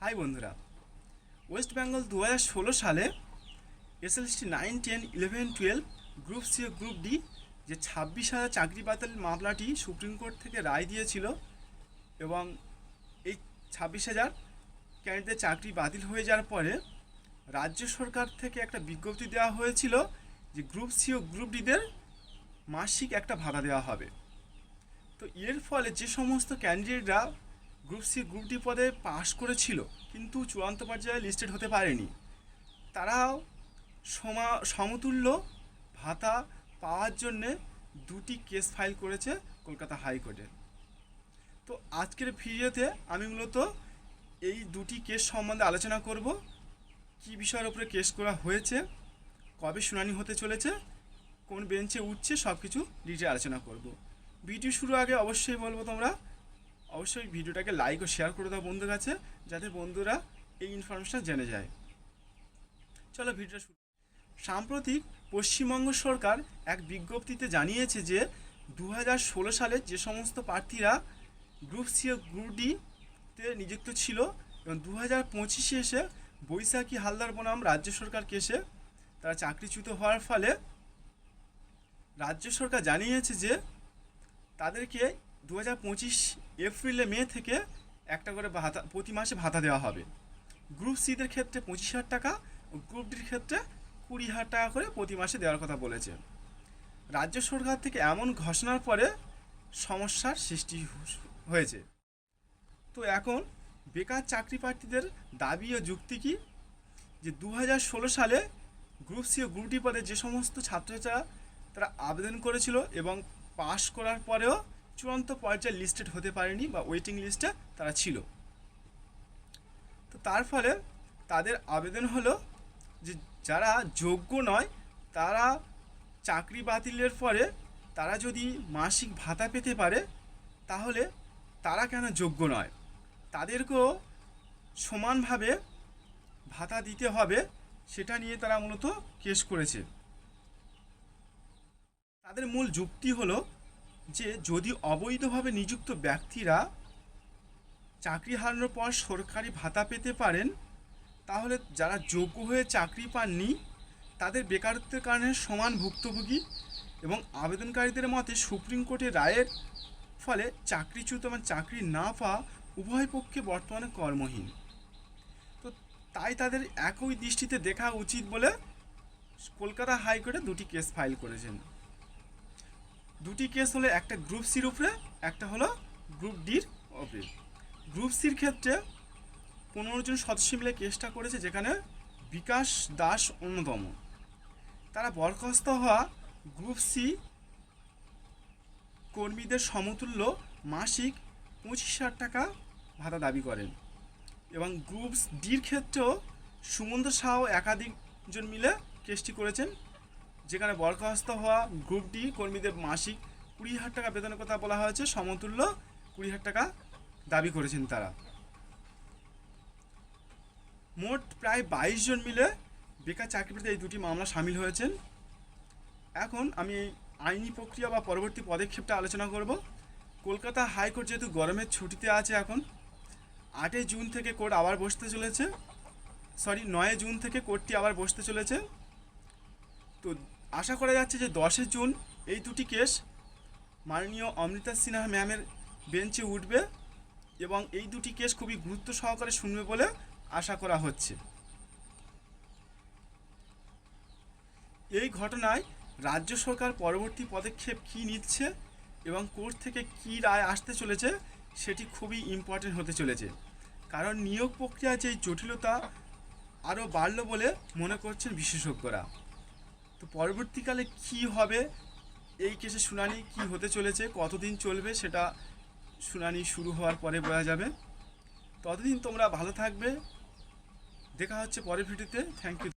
High বন্ধুরা West Bengal দু ষোলো সালে SLST nine ten eleven twelve group C group D যে ছাব্বিশ হাজার চাকরি বাতিল মামলাটি সুপ্রিম কোর্ট থেকে রায় দিয়েছিল এবং এই ছাব্বিশ হাজার ক্যান্ডিডেট চাকরি বাতিল হয়ে যাওয়ার পরে রাজ্য সরকার থেকে একটা বিজ্ঞপ্তি দেওয়া হয়েছিল যে গ্রুপ সি ও গ্রুপ ডিদের মাসিক একটা ভাড়া দেওয়া হবে। তো এর ফলে যে সমস্ত ক্যান্ডিডেটরা গ্রুপ সি, গ্রুপ ডি পদে পাশ করেছিল, কিন্তু চূড়ান্ত পর্যায়ে লিস্টেড হতে পারেনি। তারাও সমা, সমতুল্য ভাতা পাওয়ার জন্যে দুটি কেস ফাইল করেছে কলকাতা হাইকোর্টে। তো আজকের ভিডিওতে আমি মূলত এই দুটি কেস সম্বন্ধে আলোচনা করব, কী বিষয়ের উপরে কেস করা হয়েছে, কবে শুনানি হতে চলেছে, কোন বেঞ্চে উঠছে সব কিছু ডিটেল আলোচনা করব। ভিডিও শুরু আগে অবশ্যই বলব তোমরা অবশ্যই ভিডিওটাকে লাইক ও শেয়ার করে দাও বন্ধুর কাছে, যাতে বন্ধুরা এই ইনফরমেশন জেনে যায়। চলো ভিডিওটা শুরু সাম্প্রতিক পশ্চিমবঙ্গ সরকার এক বিজ্ঞপ্তিতে জানিয়েছে যে দু সালে যে সমস্ত প্রার্থীরা গ্রুপ সি ও গ্রুপ ডিতে নিযুক্ত ছিল, এবং দু হাজার পঁচিশে এসে বৈশাখী হালদার বনাম রাজ্য সরকার কেসে তারা চাকরিচ্যুত হওয়ার ফলে রাজ্য সরকার জানিয়েছে যে, তাদেরকে দু হাজার পঁচিশ এপ্রিলে, মে থেকে একটা করে ভাতা, প্রতি মাসে ভাতা দেওয়া হবে। গ্রুপ সিদের ক্ষেত্রে পঁচিশ হাজার টাকা গ্রুপ ডির ক্ষেত্রে কুড়ি হাজার টাকা করে প্রতি মাসে দেওয়ার কথা বলেছে। রাজ্য সরকার থেকে এমন ঘোষণার পরে সমস্যার সৃষ্টি হয়েছে। তো এখন বেকার চাকরি প্রার্থীদের দাবি ও যুক্তি কি? যে দু হাজার ষোলো সালে গ্রুপ সি ও গ্রুপ ডি পদে যে সমস্ত ছাত্রছাত্রীরা তারা আবেদন করেছিল এবং পাশ করার পরেও চূড়ান্ত পর্যায়ে লিস্টেড হতে পারেনি বা ওয়েটিং লিস্টে তারা ছিল। তো তার ফলে তাদের আবেদন হলো যে যারা যোগ্য নয়, তারা চাকরি বাতিলের পরে তারা যদি মাসিক ভাতা পেতে পারে, তাহলে তারা কেন যোগ্য নয়? তাদেরকেও সমানভাবে ভাতা দিতে হবে, সেটা নিয়ে তারা মূলত কেস করেছে। তাদের মূল যুক্তি হলো যে যদি অবৈধভাবে নিযুক্ত ব্যক্তিরা চাকরি হারানোর পর সরকারি ভাতা পেতে পারেন, তাহলে যারা যোগ্য হয়ে চাকরি পাননি, তাদের বেকারত্বের কারণে সমান ভুক্তভোগী এবং আবেদনকারীদের মতে সুপ্রিম কোর্টের রায়ের ফলে চাকরিচ্যুত এবং চাকরি না পাওয়া উভয় পক্ষে বর্তমানে কর্মহীন। তো তাই তাদের একই দৃষ্টিতে দেখা উচিত বলে কলকাতা হাইকোর্টে দুটি কেস ফাইল করেছেন। দুটি কেস হলো একটা গ্রুপ সির উপরে, একটা হলো গ্রুপ ডির উপরে। গ্রুপ সির ক্ষেত্রে পনেরো জন সদস্য মিলে কেসটা করেছে যেখানে বিকাশ দাস অন্যতম। তারা বরখাস্ত হওয়া গ্রুপ সি কর্মীদের সমতুল্য মাসিক পঁচিশ হাজার টাকা ভাতা দাবি করেন এবং গ্রুপ ডির ক্ষেত্রেও সুমন্ত সাহ একাধিকজন মিলে কেসটি করেছেন। যেখানে বরখাস্ত হওয়া গ্রুপ ডি কর্মীদের মাসিক কুড়ি হাজার টাকা বেতনের কথা বলা হয়েছে। সমতুল্য কুড়ি হাজার টাকা দাবি করেছেন তারা। মোট প্রায় বাইশ জন মিলে বেকার চাকরিতে এই দুটি মামলা সামিল হয়েছেন। এখন আমি আইনি প্রক্রিয়া বা পরবর্তী পদক্ষেপটা আলোচনা করব। কলকাতা হাইকোর্ট যেহেতু গরমের ছুটিতে আছে এখন, আটই জুন থেকে কোর্ট আবার বসতে চলেছে। সরি, নয় জুন থেকে কোর্টটি আবার বসতে চলেছে। তো আশা করা যাচ্ছে যে দশই জুন এই দুটি কেস মাননীয় অমৃতা সিনহা ম্যামের বেঞ্চে উঠবে এবং এই দুটি কেস খুবই গুরুত্ব সহকারে শুনবে বলে আশা করা হচ্ছে। এই ঘটনায় রাজ্য সরকার পরবর্তী পদক্ষেপ কী নিচ্ছে এবং কোর্ট থেকে কী রায় আসতে চলেছে সেটি খুবই ইম্পর্টেন্ট হতে চলেছে। কারণ নিয়োগ প্রক্রিয়ার যেই জটিলতা আরও বাড়ল বলে মনে করছেন বিশেষজ্ঞরা। তো পরবর্তীকালে কি হবে? এই কেসে শুনানি কি হতে চলেছে? কতদিন চলবে? সেটা শুনানি শুরু হওয়ার পরে বোঝা যাবে। ততদিন তোমরা ভালো থাকবে। দেখা হচ্ছে পরের ভিডিওতে। Thank you